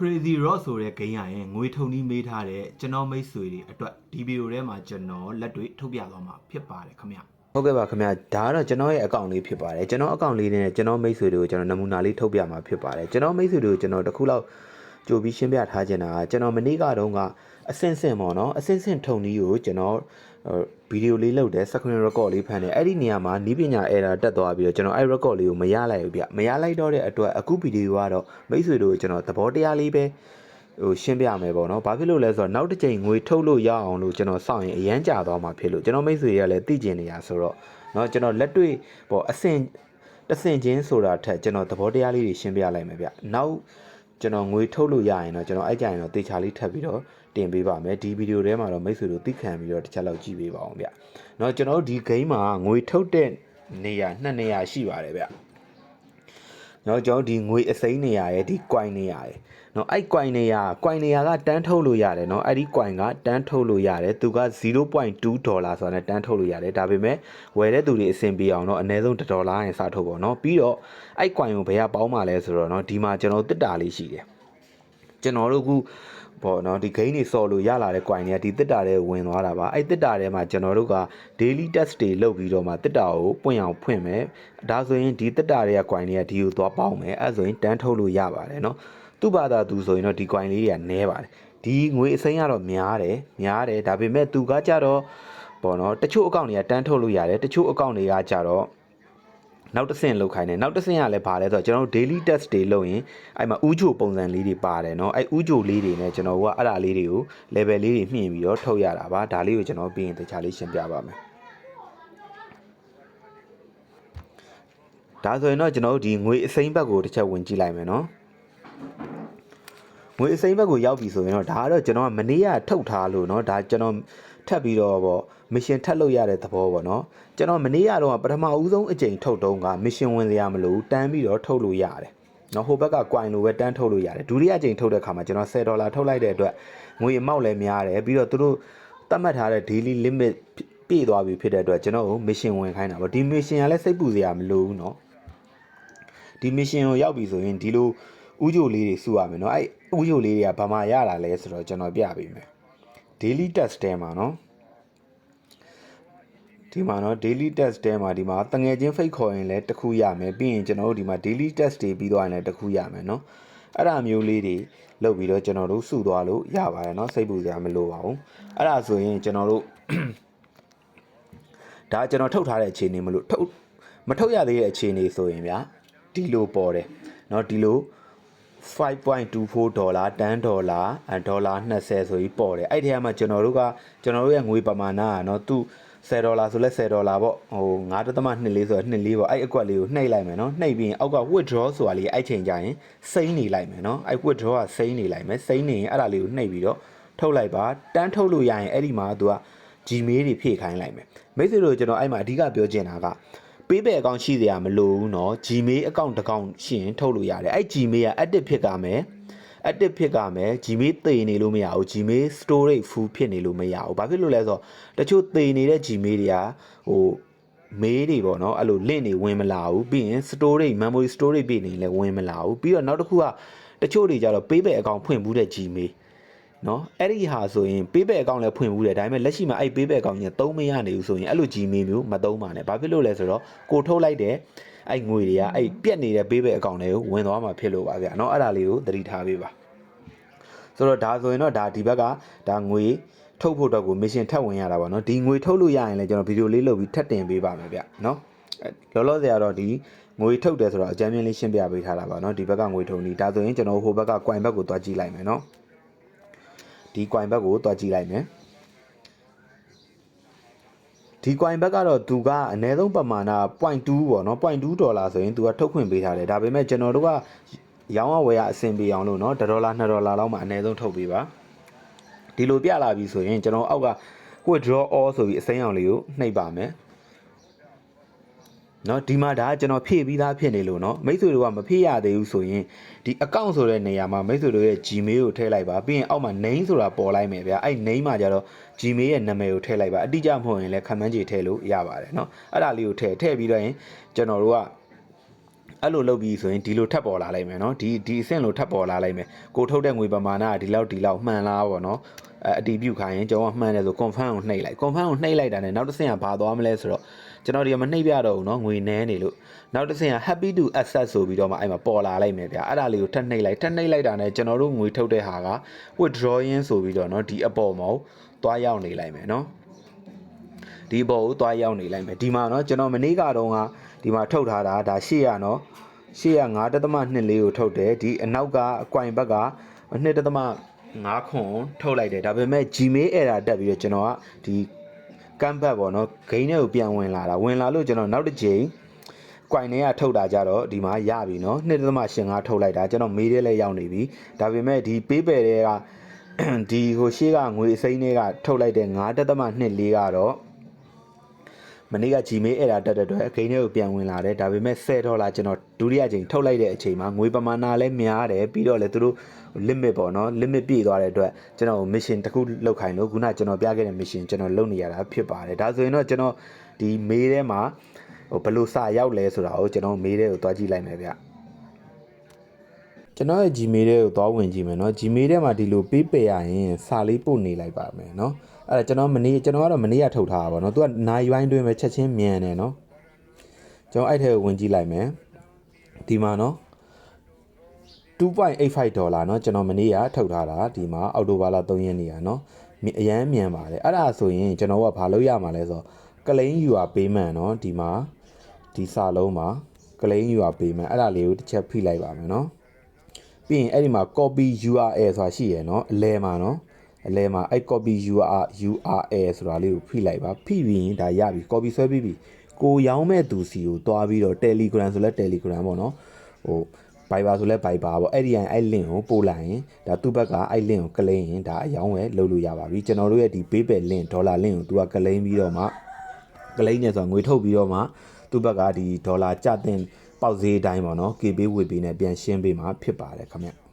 Crazy Rock ဆိုတဲ့ဂိမ်းရရင်ငွေထုံနှီးမေးထားတဲ့ကျွန်တော်မိတ်ဆွေတွေအတွက်ဒီဗီဒီယိုထဲမှာကျွန်တော်လက်တွေ့ထုတ်ပြသွားမှာဖြစ်ပါတယ်ခင်ဗျဟုတ်ကဲ့ပါခင်ဗျာဒါကတော့ကျွန်တော်ရဲ့အကောင့်လေးဖြစ်ပါတယ်ကျွန်တော်အကောင့်လေးနဲ့ကျွန်တော်မိတ်ဆွေတွေကိုကျွန်တော်နမူနာလေးထုတ်ပြမှာဖြစ်ပါတယ်ကျွန်တော်မိတ်ဆွေတွေကိုကျွန်တော်တစ်ခုလောက် ကြိုပြီးရှင်းပြထားချင်တာကကျွန်တော်မနေ့ကတော့ကအဆင့်ဆင့်ပေါ့နော်အဆင့်ဆင့်ထုံနည်းကိုကျွန်တော်ဗီဒီယိုလေးလုပ်တယ် screen record လေးဖမ်းတယ်အဲ့ဒီနေရာမှာနီးပညာ error တက်သွားပြီးတော့ကျွန်တော်အဲ့ record လေးကိုမရလိုက်ဘူးဗျမရလိုက်တော့တဲ့အတွက်အခုဗီဒီယိုကတော့မိတ်ဆွေတွေကိုကျွန်တော်သဘောတရားလေးပဲဟိုရှင်းပြမယ်ပေါ့နော်။ဘာဖြစ်လို့လဲဆိုတော့နောက်တစ်ချိန်ငွေထုတ်လို့ရအောင်လို့ကျွန်တော်စောင့်ရင်အရန်ကြာသွားမှာဖြစ်လို့ကျွန်တော်မိတ်ဆွေတွေကလည်းသိကျင်နေရဆိုတော့เนาะကျွန်တော်လက်တွေ့ပေါ့အဆင့်တစ်ဆင့်ချင်းဆိုတာထက်ကျွန်တော်သဘောတရားလေးတွေရှင်းပြလိုက်မယ်ဗျ။နောက် ကျွန်တော်ငွေထုတ်လို့ရရင်တော့ကျွန်တော်အဲ့ကြရင်တော့တေချာလေးထပ်ပြီးတော့တင်ပေးပါမယ်ဒီဗီဒီယိုထဲမှာတော့မိတ်ဆွေတို့သိခံပြီးတော့တစ်ချက်လောက်ကြည့်ပေးပါအောင်ဗျ။เนาะကျွန်တော်တို့ဒီဂိမ်းမှာငွေထုတ်တဲ့နေရာနှစ်နေရာရှိပါတယ်ဗျ။ နော်ကျွန်တော်ဒီငွေအစိမ်းနေရာရဲ့ဒီ coin နေရာရဲ့နော်အဲ့ coin နေရာ coin နေရာကတန်းထုတ်လို့ရတယ်နော်အဲ့ဒီ coin ကတန်းထုတ်လို့ရတယ်သူက0.2ဒေါ်လာဆိုတာနဲ့တန်းထုတ်လို့ရတယ်ဒါပေမဲ့ဝယ်တဲ့သူတွေအဆင်ပြေအောင်နော်အနည်းဆုံး1ဒေါ်လာရင်စထုတ်ပေါ့နော်ပြီးတော့အဲ့ coin ကိုဘယ်ကပေါင်းမှလဲဆိုတော့နော်ဒီမှာကျွန်တော်တစ်တာလေးရှိတယ်ကျွန်တော်တို့ခုဟ ပေါ့နော်ဒီဂိမ်းတွေဆော်လို့ရလာတဲ့ coin တွေကဒီတစ်တာတွေဝင်သွားတာပါအဲ့တစ်တာတွေမှာကျွန်တော်တို့က daily test တွေလုပ်ပြီးတော့မှတစ်တာကိုပွင့်အောင်ဖွင့်မယ်ဒါဆိုရင်ဒီတစ်တာတွေက coin တွေကဒီကိုသွားပေါင်းမယ်အဲ့ဆိုရင်တန်းထုတ်လို့ရပါတယ်နော်သူ့ဘာသာသူဆိုရင်တော့ဒီ coin လေးတွေကနည်းပါတယ်ဒီငွေအစိမ်းကတော့များတယ်များတယ်ဒါပေမဲ့သူကကြတော့ပေါ့နော်တချို့အကောင့်တွေကတန်းထုတ်လို့ရတယ်တချို့အကောင့်တွေကကြတော့ နောက်တစ်ဆင့်လောက်ခိုင်းတယ်နောက်တစ်ဆင့်ကလည်းဗာလဲဆိုတော့ကျွန်တော်တို့ daily test တွေလုပ်ရင်အဲ့မှာဥကြိုပုံစံလေးတွေပါတယ်เนาะအဲ့ဥကြိုလေးတွေနဲ့ကျွန်တော်ကအဲ့ဒါလေးတွေကို level လေးတွေမြင့်ပြီးတော့ထုတ်ရတာပါဒါလေးကိုကျွန်တော်ပြီးရင်တခြားလေးရှင်းပြပါမယ်ဒါဆိုရင်တော့ကျွန်တော်တို့ဒီငွေအစိမ်းဘက်ကိုတစ်ချက်ဝင်ကြည့်လိုက်မယ်เนาะ ငွေအစိမ်းဘက်ကိုရောက်ပြီဆိုရင်တော့ဒါကတော့ကျွန်တော်ကမနေ့ကထုတ်ထားလို့เนาะဒါကျွန်တော်ထပ်ပြီးတော့ပေါ့မရှင်ထပ်လို့ရတဲ့သဘောပေါ့เนาะကျွန်တော်မနေ့ကတော့ပထမဦးဆုံးအကြိမ်ထုတ်တုံးကမရှင်ဝင်စရာမလိုတန်းပြီးတော့ထုတ်လို့ရတယ်နော်ဟိုဘက်က coin လိုပဲတန်းထုတ်လို့ရတယ်ဒုတိယအကြိမ်ထုတ်တဲ့ခါမှာကျွန်တော်10ဒေါ်လာထုတ်လိုက်တဲ့အတွက်ငွေအမောက်လည်းများတယ်ပြီးတော့သူတို့သတ်မှတ်ထားတဲ့ daily limit ပြည့်သွားပြီဖြစ်တဲ့အတွက်ကျွန်တော်ကို mission ဝင်ခိုင်းတာပေါ့ဒီ mission ကလည်းစိတ်ပူစရာမလိုဘူးเนาะဒီ mission ကိုရောက်ပြီဆိုရင်ဒီလို ဥကြိုလေးတွေစုရမယ်เนาะအဲ့ဥကြိုလေးတွေကဘာမှရလာလဲဆိုတော့ကျွန်တော်ပြပေးမယ် daily test တဲမှာเนาะဒီမှာเนาะ daily test တဲမှာဒီမှာတငယ်ချင်းဖိတ်ခေါ်ရင်လည်းတစ်ခုရမယ်ပြီးရင်ကျွန်တော်တို့ဒီမှာ daily test တွေပြီးသွားရင်လည်းတစ်ခုရမယ်เนาะအဲ့ဒါမျိုးလေးတွေလုပ်ပြီးတော့ကျွန်တော်တို့စုသွားလို့ရပါတယ်เนาะစိတ်ပူစရာမလိုပါဘူးအဲ့ဒါဆိုရင်ကျွန်တော်တို့ ဒါကျွန်တော်ထုတ်ထားတဲ့အခြေအနေမလို့ထုတ်မထုတ်ရသေးတဲ့အခြေအနေဆိုရင်ဗျာဒီလိုပေါ်တယ်เนาะဒီလို 5.24ဒေါ်လာ10ဒေါ်လာဒေါ်လာ20ဆိုပြီးပေါ်တယ်အဲ့ဒီထဲမှာကျွန်တော်တို့ကကျွန်တော်တို့ရဲ့ငွေပမာဏကနော်သူ10ဒေါ်လာဆိုလဲ10ဒေါ်လာပေါ့ဟို9.24ဆိုတော့24ပေါ့အဲ့အကွက်လေးကိုနှိပ်လိုက်မယ်နော်နှိပ်ပြီးရင်အောက်က withdraw ဆိုတာလေးအဲ့ချိန်ကျရင်စိမ့်နေလိုက်မယ်နော်အဲ့ withdraw ကစိမ့်နေလိုက်မယ်စိမ့်နေရင်အဲ့ဒါလေးကိုနှိပ်ပြီးတော့ထုတ်လိုက်ပါတန်းထုတ်လို့ရရင်အဲ့ဒီမှာသူက Gmail တွေဖြည့်ခိုင်းလိုက်မယ်မိတ်ဆွေတို့ကျွန်တော်အဲ့မှာအဓိကပြောချင်တာက ပေးပဲအကောင့်ရှိစရာမလိုဘူးเนาะ Gmail အကောင့်တစ်ကောင့်ရှိရင်ထုတ်လို့ရတယ်အဲ့ Gmail က active ဖြစ်ကြမယ် active ဖြစ်ကြမယ် Gmail သေနေလို့မရဘူး Gmail storage full ဖြစ်နေလို့မရဘူးဘာဖြစ်လို့လဲဆိုတော့တချို့သေနေတဲ့ Gmail တွေကဟိုမေးတွေပေါ့နော်အဲ့လို link တွေဝင်မလာဘူးပြီးရင် storage memory storage ပြည့်နေလည်းဝင်မလာဘူးပြီးတော့နောက်တစ်ခုကတချို့တွေကြတော့ payback account ဖွင့်ဘူးတဲ့ Gmail နော်အဲ့ဒီဟာဆိုရင် PayPal account လည်းဖွင့်ဘူးတယ်ဒါပေမဲ့လက်ရှိမှာအဲ့ PayPal account ကြီးသုံးမရနိုင်ဘူးဆိုရင်အဲ့လို Gmail မျိုးမသုံးပါနဲ့ဘာဖြစ်လို့လဲဆိုတော့ကိုထုတ်လိုက်တဲ့အဲ့ငွေတွေကအဲ့ပြက်နေတဲ့ PayPal account တွေကိုဝင်သွားမှာဖြစ်လို့ပါဗျာနော်အဲ့ဒါလေးကိုသတိထားပေးပါဆိုတော့ဒါဆိုရင်တော့ဒါဒီဘက်ကဒါငွေထုတ်ဖို့တော့ကို mission ထပ်ဝင်ရတာပါနော်ဒီငွေထုတ်လို့ရရင်လည်းကျွန်တော်ဗီဒီယိုလေးလုပ်ပြီးထပ်တင်ပေးပါမယ်ဗျနော်လောလောဆယ်ကတော့ဒီငွေထုတ်တယ်ဆိုတော့အကြမ်းမြင်လေးရှင်းပြပေးထားတာပါနော်ဒီဘက်ကငွေထုံနေဒါဆိုရင်ကျွန်တော်ဟိုဘက်က coin ဘက်ကိုသွားကြည့်လိုက်မယ်နော် ဒီကွိုင်ဘက်ကိုတွားကြည့်လိုက်မယ်ဒီကွိုင်ဘက်ကတော့သူကအနည်းဆုံးပမာဏ0.2ပေါ့နော်0.2ဒေါ်လာဆိုရင်သူကထုတ်ခွင့်ပေးထားတယ်ဒါပေမဲ့ကျွန်တော်တို့ကရောင်းရဝယ်ရအဆင်ပြေအောင်လို့နော်1ဒေါ်လာ2ဒေါ်လာလောက်မှအနည်းဆုံးထုတ်ပေးပါဒီလိုပြလာပြီဆိုရင်ကျွန်တော်အောက်က withdraw all ဆိုပြီးအစိမ်းအောင်လေးကိုနှိပ်ပါမယ် เนาะဒီမှာဒါကကျွန်တော်ဖြည့်ပြီးသားဖြစ်နေလို့เนาะမိတ်ဆွေတို့ကမဖြည့်ရသေးဘူးဆိုရင်ဒီ account ဆိုတဲ့နေရာမှာမိတ်ဆွေတို့ရဲ့ Gmail ကိုထည့်လိုက်ပါပြီးရင်အောက်မှာ name ဆိုတာပေါ်လိုက်မယ်ဗျာအဲ့ name မှာကျတော့ Gmail ရဲ့နာမည်ကိုထည့်လိုက်ပါအတိအကျမဟုတ်ရင်လည်း comment ကြီးထည့်လို့ရပါတယ်เนาะအဲ့ဒါလေးကိုထည့်ထည့်ပြီးတော့ရင်ကျွန်တော်တို့က အဲ့လိုလုပ်ပြီးဆိုရင်ဒီလိုထပ်ပေါ်လာလိုက်မယ်နော်ဒီဒီအဆင့်လိုထပ်ပေါ်လာလိုက်မယ်ကိုထုတ်တဲ့ငွေပမာဏကဒီလောက်ဒီလောက်မှန်လားပေါ့နော်အဲအတီးပြုတ်ခိုင်းရင်ကျွန်တော်ကမှန်တယ်ဆို confirm ကိုနှိပ်လိုက် confirm ကိုနှိပ်လိုက်တာနဲ့နောက်တစ်ဆင့်ကဘာသွားမလဲဆိုတော့ကျွန်တော်ဒီကမနှိပ်ပြတော့ဘူးနော်ငွေနည်းနေလို့နောက်တစ်ဆင့်က happy to access ဆိုပြီးတော့မှအဲ့မှာပေါ်လာလိုက်မယ်ဗျာအဲ့ဒါလေးကိုထပ်နှိပ်လိုက်ထပ်နှိပ်လိုက်တာနဲ့ကျွန်တော်တို့ငွေထုတ်တဲ့ဟာက withdrawing ဆိုပြီးတော့နော်ဒီအပေါ်မှာသွားရောက်နေလိုက်မယ်နော် ဒီဘောကိုသွားရောက်နေလိုက်မယ်ဒီမှာเนาะကျွန်တော်မနေ့ကတော့ကဒီမှာထုတ်ထားတာဒါ800เนาะ800 9.2လေးကိုထုတ်တယ်ဒီအနောက်ကအကွိုင်ဘက်က2.5ခွန်ထုတ်လိုက်တယ်ဒါပေမဲ့ Gmail error တက်ပြီးတော့ကျွန်တော်ကဒီကမ်ဘတ်ပေါ့เนาะဂိမ်းထဲကိုပြန်ဝင်လာတာဝင်လာလို့ကျွန်တော်နောက်တစ်ချိန်ကွိုင်ထဲကထုတ်တာကြတော့ဒီမှာရပြီเนาะ2.85ထုတ်လိုက်တာကျွန်တော်မေးရဲလဲရောက်နေပြီဒါပေမဲ့ဒီပေးပယ်တွေက ဒီဟိုရှေ့ကငွေအစိမ်းတွေကထုတ်လိုက်တဲ့9.24ကတော့ မနေ့က Gmail အဲ့ဒါတက်တဲ့အတွက်ဂိမ်းထဲကိုပြန်ဝင်လာတယ်ဒါပေမဲ့10ဒေါ်လာကျွန်တော်ဒုတိယချိန်ထုတ်လိုက်တဲ့အချိန်မှာငွေပမာဏလည်းများတယ်ပြီးတော့လည်းသူတို့ limit ပေါ့နော် limit ပြည့်သွားတဲ့အတွက်ကျွန်တော် mission တစ်ခုလောက်ခိုင်းလို့ခုနကကျွန်တော်ပြခဲ့တဲ့ mission ကျွန်တော်လုပ်နေရတာဖြစ်ပါတယ်ဒါဆိုရင်တော့ကျွန်တော်ဒီ mail ထဲမှာဟိုဘယ်လိုစာရောက်လဲဆိုတာကိုကျွန်တော် mail ထဲကိုတွားကြည့်လိုက်မယ်ဗျ ကျွန်တော်ရဲ့ Gmail ထဲကိုသွားဝင်ကြည့်မယ်เนาะ Gmail ထဲမှာဒီလိုပေးပယ်ရရင်စာလေးပို့နေလိုက်ပါမယ်เนาะအဲ့ဒါကျွန်တော်မနေ့ကျွန်တော်ကတော့မနေ့ကထုတ်ထားတာပါเนาะသူကနိုင်ပိုင်းတွင်းပဲချက်ချင်းမြန်တယ်เนาะကျွန်တော်အဲ့ထဲကိုဝင်ကြည့်လိုက်မယ်ဒီမှာเนาะ2.85ဒေါ်လာเนาะကျွန်တော်မနေ့ကထုတ်ထားတာဒီမှာအောက်တိုဘာလ3ရက်နေ့ကเนาะအရန်မြန်ပါတယ်အဲ့ဒါဆိုရင်ကျွန်တော်ကဘာလုပ်ရမှာလဲဆိုတော့ claim your payment เนาะဒီမှာဒီစာလုံးမှာ claim your payment အဲ့ဒါလေးကိုတစ်ချက်ဖိလိုက်ပါမယ်เนาะ ပြီးရင်အဲ့ဒီမှာ copy URL ဆိုတာရှိရယ်နော်အလဲမှာနော်အလဲမှာအဲ့ copy URL URL ဆိုတာလေးကိုဖိလိုက်ပါဖိပြီးရင်ဒါရပြီ copy ဆွဲပြီးပြီကိုရောင်းမဲ့သူစီကိုတွားပြီးတော့ Telegram ဆိုလဲ Telegram ပေါ့နော်ဟို Viber ဆိုလဲ Viber ပေါ့အဲ့ဒီရင်အဲ့ link ကိုပို့လိုက်ရင်ဒါသူ့ဘက်ကအဲ့ link ကိုကလိမ့်ရင်ဒါအယောင်းဝယ်လုပ်လို့ရပါပြီကျွန်တော်တို့ရဲ့ဒီ PayPal link ဒေါ်လာ link ကိုသူကကလိမ့်ပြီးတော့မှကလိမ့်နေဆိုတော့ငွေထုတ်ပြီးတော့မှသူ့ဘက်ကဒီဒေါ်လာကြတင် ပေါက်ဈေးအတိုင်းပေါ့နော် KB ဝေပေးနဲ့ပြန်ရှင်းပေးမှာဖြစ်ပါတယ်ခင်ဗျ